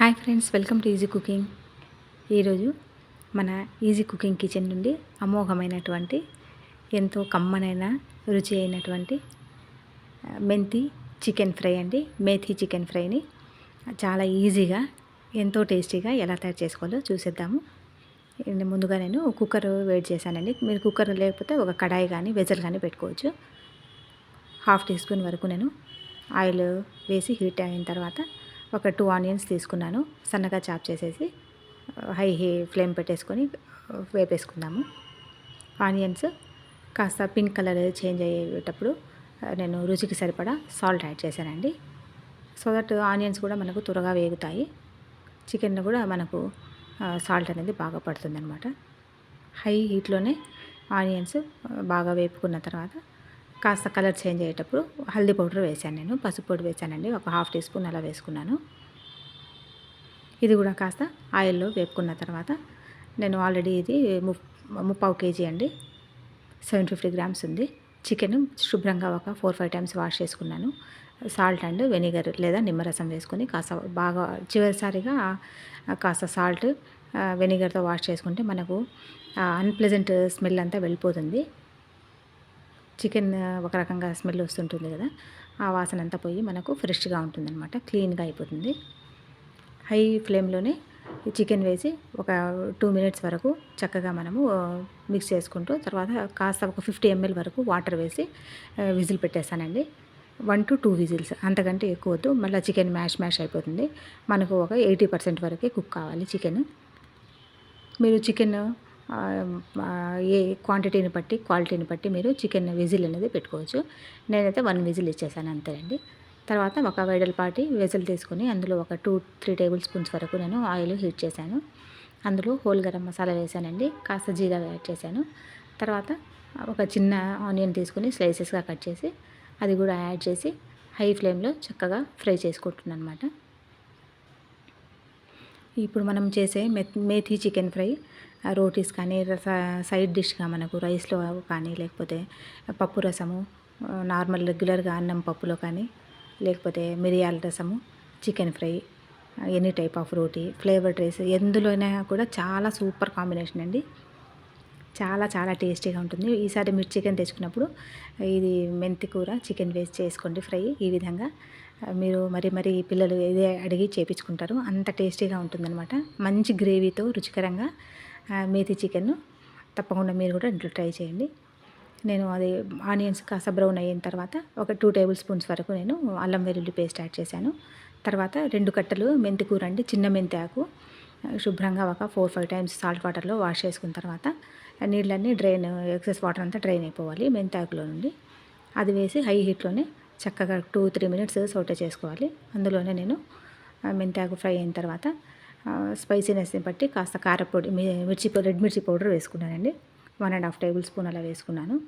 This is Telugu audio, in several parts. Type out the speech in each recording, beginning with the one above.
Hi friends welcome to easy cooking. ఈరోజు మన ఈజీ కుకింగ్ కిచెన్ నుండి అమోఘమైనటువంటి ఎంతో కమ్మనైన రుచి అయినటువంటి మెంతి చికెన్ ఫ్రై అండి. మేథీ చికెన్ ఫ్రైని చాలా ఈజీగా ఎంతో టేస్టీగా ఎలా తయారు చేసుకోవాలో చూసేద్దాము. ముందుగా నేను కుక్కర్ వేడి చేశానండి. మీరు కుక్కర్ లేకపోతే ఒక కడాయి కానీ వెజల్ కానీ పెట్టుకోవచ్చు. హాఫ్ టీ స్పూన్ వరకు నేను ఆయిల్ వేసి హీట్ అయిన తర్వాత ఒక టూ ఆనియన్స్ తీసుకున్నాను. సన్నగా చాప్ చేసేసి హై హీ ఫ్లేమ్ పెట్టేసుకొని వేపేసుకుందాము. ఆనియన్స్ కాస్త పింక్ కలర్ చేంజ్ అయ్యేటప్పుడు నేను రుచికి సరిపడా సాల్ట్ యాడ్ చేశానండి. సో దట్ ఆనియన్స్ కూడా మనకు త్వరగా వేగుతాయి. చికెన్ కూడా మనకు సాల్ట్ అనేది బాగా పడుతుంది అనమాట హై హీట్లోనే ఆనియన్స్ బాగా వేపుకున్న తర్వాత కాస్త కలర్ చేంజ్ అయ్యేటప్పుడు హల్దీ పౌడర్ వేసాను నేను పసుపు పొడి వేశానండి ఒక హాఫ్ టీ స్పూన్ అలా వేసుకున్నాను. ఇది కూడా కాస్త ఆయిల్లో వేపుకున్న తర్వాత నేను ఆల్రెడీ ఇది ముప్పావు కేజీ అండి సెవెన్ ఫిఫ్టీ గ్రామ్స్ ఉంది. చికెన్ శుభ్రంగా ఒక ఫోర్ ఫైవ్ టైమ్స్ వాష్ చేసుకున్నాను. సాల్ట్ అండ్ వెనిగర్ లేదా నిమ్మరసం వేసుకొని కాస్త బాగా చివరిసారిగా కాస్త సాల్ట్ వెనిగర్తో వాష్ చేసుకుంటే మనకు అన్ప్లెజెంట్ స్మెల్ అంతా వెళ్ళిపోతుంది. చికెన్ ఒక రకంగా స్మెల్ వస్తుంటుంది కదా ఆ వాసన అంతా పోయి మనకు ఫ్రెష్గా ఉంటుందన్నమాట క్లీన్గా అయిపోతుంది. హై ఫ్లేమ్లోనే చికెన్ వేసి ఒక టూ మినిట్స్ వరకు చక్కగా మనము మిక్స్ చేసుకుంటూ తర్వాత కాస్త ఒక ఫిఫ్టీ ఎంఎల్ వరకు వాటర్ వేసి విజిల్ పెట్టేస్తానండి. వన్ టు టూ విజిల్స్ అంతకంటే ఎక్కువ వద్దు మళ్ళీ చికెన్ మ్యాష్ మ్యాష్ అయిపోతుంది. మనకు ఒక ఎయిటీ పర్సెంట్ వరకే కుక్ కావాలి చికెన్. మీరు చికెన్ ఏ క్వాంటిటీని బట్టి క్వాలిటీని బట్టి మీరు చికెన్ విజిల్ అనేది పెట్టుకోవచ్చు. నేనైతే వన్ విజిల్ ఇచ్చేసాను అంతేనండి తర్వాత ఒక వెడల్పాటి విజిల్ తీసుకొని అందులో ఒక టూ త్రీ టేబుల్ స్పూన్స్ వరకు నేను ఆయిల్ హీట్ చేశాను. అందులో హోల్ గరం మసాలా వేసానండి. కాస్త జీరా యాడ్ చేశాను. తర్వాత ఒక చిన్న ఆనియన్ తీసుకొని స్లైసెస్గా కట్ చేసి అది కూడా యాడ్ చేసి హై ఫ్లేమ్లో చక్కగా ఫ్రై చేసుకుంటున్నాను అనమాట ఇప్పుడు మనం చేసే మెత్ మేథీ చికెన్ ఫ్రై రోటీస్ కానీ రస సైడ్ డిష్గా మనకు రైస్లో కానీ లేకపోతే పప్పు రసము నార్మల్ రెగ్యులర్గా అన్నం పప్పులో కానీ లేకపోతే మిరియాల రసము chicken fry any type of roti flavoured rice ఎందులోనైనా కూడా చాలా సూపర్ కాంబినేషన్ అండి. చాలా చాలా టేస్టీగా ఉంటుంది. ఈసారి మీరు చికెన్ తెచ్చుకున్నప్పుడు ఇది మెంతి కూర చికెన్ వేసి చేసుకోండి ఫ్రై ఈ విధంగా. మీరు మరి మరి పిల్లలు ఇదే అడిగి చేపించుకుంటారు. అంత టేస్టీగా ఉంటుందన్నమాట. మంచి గ్రేవీతో రుచికరంగా మేతి చికెన్ తప్పకుండా మీరు కూడా ఇంట్లో ట్రై చేయండి. నేను అది ఆనియన్స్ కాస్త బ్రౌన్ అయిన తర్వాత ఒక టూ టేబుల్ స్పూన్స్ వరకు నేను అల్లం వెల్లుల్లి పేస్ట్ యాడ్ చేశాను. తర్వాత రెండు కట్టలు మెంతి కూర అండి చిన్న మెంతి ఆకు శుభ్రంగా ఒక ఫోర్ ఫైవ్ టైమ్స్ సాల్ట్ వాటర్లో వాష్ చేసుకున్న తర్వాత నీళ్ళన్నీ డ్రైన్ ఎక్సెస్ వాటర్ అంతా డ్రైన్ అయిపోవాలి మెంతాకులో నుండి. అది వేసి హై హీట్లోనే చక్కగా టూ త్రీ మినిట్స్ సోటే చేసుకోవాలి. అందులోనే నేను మెంతాకు ఫ్రై అయిన తర్వాత స్పైసీనెస్ని బట్టి కాస్త కారపొడి మీ- మిర్చి రెడ్ మిర్చి పౌడర్ వేసుకున్నానండి. One and half tablespoon అలా వేసుకున్నాను.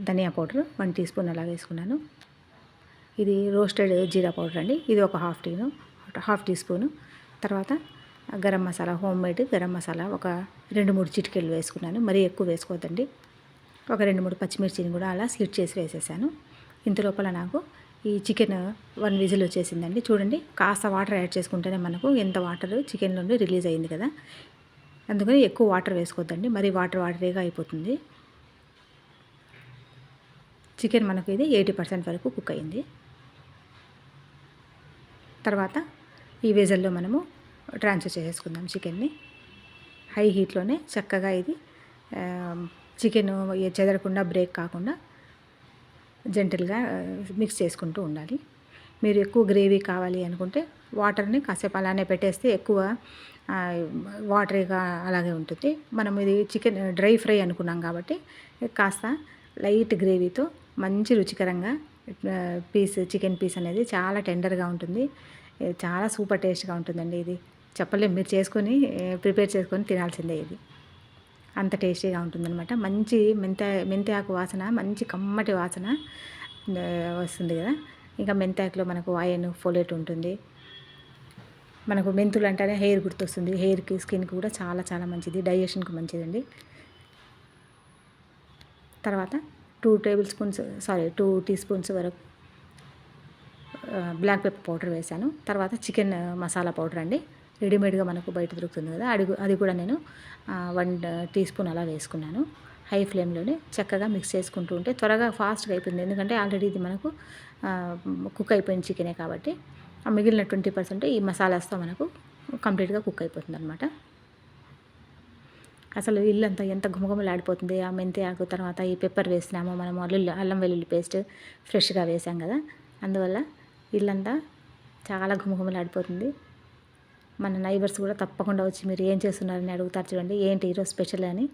Dhania powder one teaspoon అలా వేసుకున్నాను. ఇది రోస్టెడ్ జీరా పౌడర్ అండి. ఇది ఒక హాఫ్ టీను హాఫ్ టీ స్పూను. తర్వాత గరం మసాలా హోమ్ మేడ్ గరం మసాలా ఒక రెండు మూడు చిటికెళ్ళు వేసుకున్నాను. మరీ ఎక్కువ వేసుకోవద్దండి. ఒక రెండు మూడు పచ్చిమిర్చిని కూడా అలా స్లిట్ చేసి వేసేసాను. ఇంత లోపల నాకు ఈ చికెన్ వన్ విజిల్ వచ్చేసిందండి. చూడండి కాస్త వాటర్ యాడ్ చేసుకుంటేనే మనకు ఎంత వాటర్ చికెన్ నుండి రిలీజ్ అయింది కదా. అందుకని ఎక్కువ వాటర్ వేసుకోవద్దండి. మరీ వాటర్ వాటరేగా అయిపోతుంది. చికెన్ మనకు ఇది ఎయిటీ పర్సెంట్ వరకు కుక్ అయింది. తర్వాత ఈ విజల్లో మనము ట్రాన్స్ఫర్ చేసేసుకుందాం చికెన్ని. హై హీట్లోనే చక్కగా ఇది చికెన్ చెదరకుండా బ్రేక్ కాకుండా జెంటల్గా మిక్స్ చేసుకుంటూ ఉండాలి. మీరు ఎక్కువ గ్రేవీ కావాలి అనుకుంటే వాటర్ని కాసేపు అలానే పెట్టేస్తే ఎక్కువ వాటరీగా అలాగే ఉంటుంది. మనం ఇది చికెన్ డ్రై ఫ్రై అనుకున్నాం కాబట్టి కాస్త లైట్ గ్రేవీతో మంచి రుచికరంగా పీస్ చికెన్ పీస్ అనేది చాలా టెండర్గా ఉంటుంది. చాలా సూపర్ టేస్ట్గా ఉంటుందండి ఇది. చెప్పలేం మీరు చేసుకొని ప్రిపేర్ చేసుకొని తినాల్సిందే ఇది. అంత టేస్టీగా ఉంటుందన్నమాట. మంచి మెంత మెంతి ఆకు వాసన మంచి కమ్మటి వాసన వస్తుంది కదా. ఇంకా మెంతాకులో మనకు ఆయన్ ఫోలేట్ ఉంటుంది. మనకు మెంతులు అంటేనే హెయిర్ గుర్తొస్తుంది. హెయిర్కి స్కిన్కి కూడా చాలా చాలా మంచిది. డైజెషన్కి మంచిదండి. తర్వాత two tablespoons sorry two teaspoons వరకు బ్లాక్ పెప్పర్ పౌడర్ వేశాను తర్వాత చికెన్ మసాలా పౌడర్ అండి. రెడీమేడ్గా మనకు బయట దొరుకుతుంది కదా అది అది కూడా నేను వన్ టీ స్పూన్ అలా వేసుకున్నాను. హై ఫ్లేమ్లోనే చక్కగా మిక్స్ చేసుకుంటూ ఉంటే త్వరగా ఫాస్ట్గా అయిపోయింది ఎందుకంటే ఆల్రెడీ ఇది మనకు కుక్ అయిపోయిన చికెనే కాబట్టి ఆ మిగిలిన ట్వంటీ పర్సెంట్ ఈ మసాలాస్తో మనకు కంప్లీట్గా కుక్ అయిపోతుంది అనమాట అసలు ఇల్లంతా ఎంత గుమగుమలాడిపోతుంది ఆ మెంతి ఆకు తర్వాత ఈ పెప్పర్ వేసినాము మనము అల్లుల్లి అల్లం వెల్లుల్లి పేస్ట్ ఫ్రెష్గా వేసాం కదా. అందువల్ల ఇల్లంతా చాలా గుమగుమలాడిపోతుంది మన నైబర్స్ కూడా తప్పకుండా వచ్చి మీరు ఏం చేస్తున్నారని అడుగుతారు చూడండి. ఏంటి ఈరోజు స్పెషల్ అని?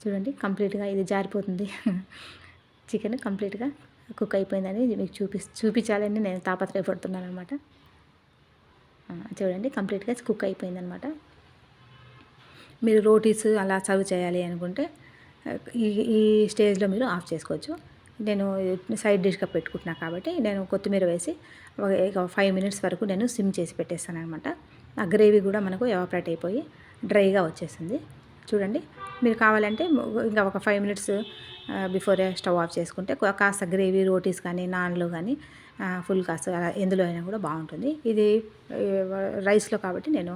చూడండి కంప్లీట్గా ఇది జారిపోతుంది. చికెన్ కంప్లీట్గా కుక్ అయిపోయిందని మీకు చూపి చూపించాలని నేను తాపత్రయపడుతున్నాను అనమాట చూడండి కంప్లీట్గా కుక్ అయిపోయిందనమాట మీరు రోటీస్ అలా సర్వ్ చేయాలి అనుకుంటే ఈ ఈ స్టేజ్లో మీరు ఆఫ్ చేసుకోవచ్చు. నేను సైడ్ డిష్గా పెట్టుకుంటున్నా కాబట్టి నేను కొత్తిమీర వేసి ఒక ఫైవ్ మినిట్స్ వరకు నేను సిమ్ చేసి పెట్టేస్తాను అనమాట ఆ గ్రేవీ కూడా మనకు ఎవాపరేట్ అయిపోయి డ్రైగా వచ్చేసింది. చూడండి మీరు కావాలంటే ఇంకా ఒక ఫైవ్ మినిట్స్ బిఫోరే స్టవ్ ఆఫ్ చేసుకుంటే కాస్త గ్రేవీ రోటీస్ కానీ నాన్లు కానీ ఫుల్ కాస్త ఎందులో అయినా కూడా బాగుంటుంది. ఇది రైస్లో కాబట్టి నేను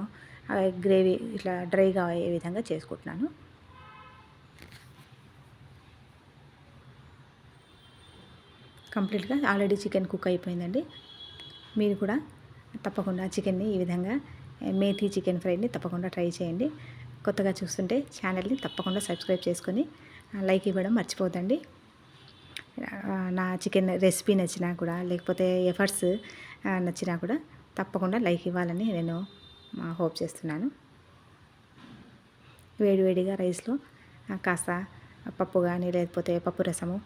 గ్రేవీ ఇట్లా డ్రైగా అయ్యే విధంగా చేసుకుంటున్నాను. కంప్లీట్గా ఆల్రెడీ చికెన్ కుక్ అయిపోయిందండి. మీరు కూడా తప్పకుండా చికెన్ని ఈ విధంగా మేథీ చికెన్ ఫ్రైని తప్పకుండా ట్రై చేయండి. కొత్తగా చూస్తుంటే ఛానల్ని తప్పకుండా సబ్స్క్రైబ్ చేసుకొని లైక్ ఇవ్వడం మర్చిపోదండి నా చికెన్ రెసిపీ నచ్చినా కూడా లేకపోతే ఎఫర్ట్స్ నచ్చినా కూడా తప్పకుండా లైక్ ఇవ్వాలని నేను హోప్ చేస్తున్నాను. వేడివేడిగా రైస్లో కాస్త పప్పు కానీ లేకపోతే పప్పు రసము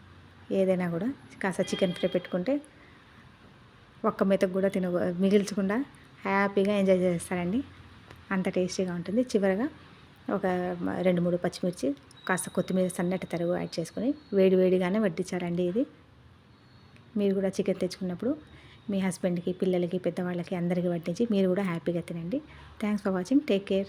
ఏదైనా కూడా కాస్త చికెన్ ఫ్రై పెట్టుకుంటే ఒక్క మెతకు కూడా తిన మిగిల్చకుండా హ్యాపీగా ఎంజాయ్ చేస్తారండి. అంత టేస్టీగా ఉంటుంది. చివరగా ఒక రెండు మూడు పచ్చిమిర్చి కాస్త కొత్తిమీర సన్నటి తరుగు యాడ్ చేసుకొని వేడి వేడిగానే వడ్డించారండి ఇది. మీరు కూడా చికెన్ తెచ్చుకున్నప్పుడు మీ హస్బెండ్కి పిల్లలకి పెద్దవాళ్ళకి అందరికీ వడ్డించి మీరు కూడా హ్యాపీగా తినండి. Thanks for watching. Take care.